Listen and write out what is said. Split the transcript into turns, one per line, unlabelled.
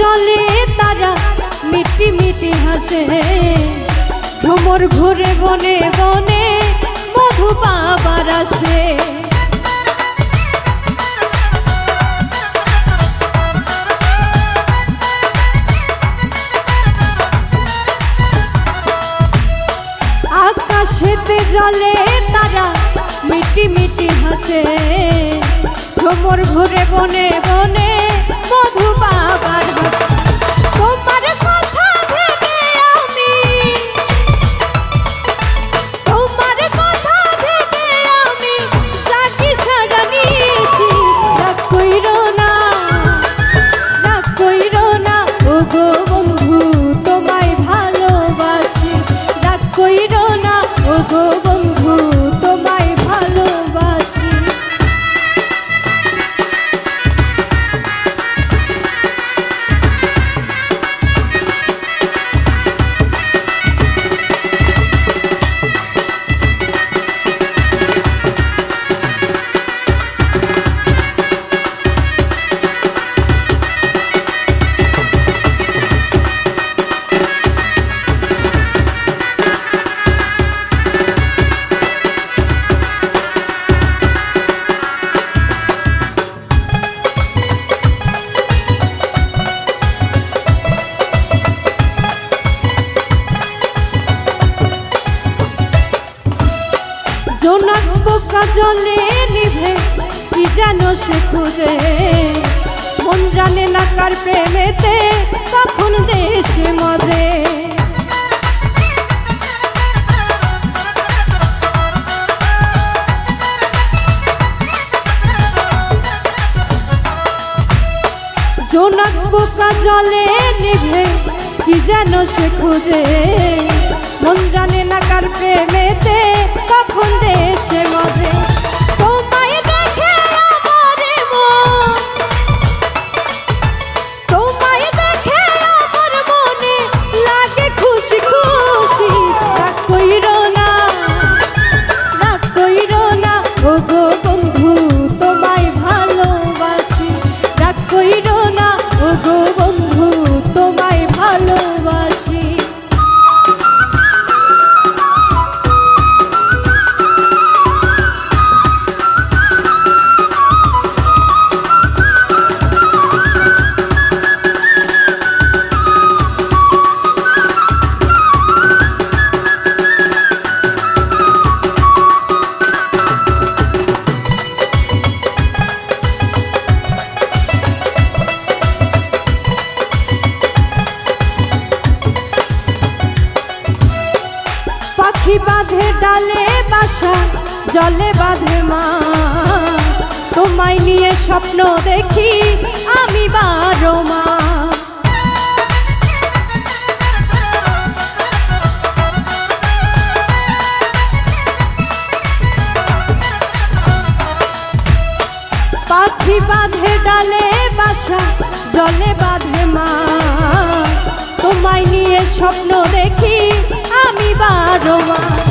জলে তারা মিটি মিটি হাসে। ভ্রমর ঘুরে বনে বনে মধু পাবার আসে। আকাশেতে জলে তারা মিটি মিটি হাসে। ভ্রমর ঘুরে বনে বনে জলে নিভে, কি যেন সে খুঁজে। মন জানে না কার প্রেমেতে, কখন যে সে মজে। জোনাক পোকা জলে নিভে, কি যেন সে খুঁজে। মন জানে না কার প্রেমেতে কখন দেশে মজে। জলে বাঁধে মা। তোমায় নিয়ে স্বপ্ন দেখি আমি বারো মা। পাখি বাঁধে ডালে বাসা, জলে বাঁধে মা। তোমায় নিয়ে স্বপ্ন দেখি আমি বারো মাস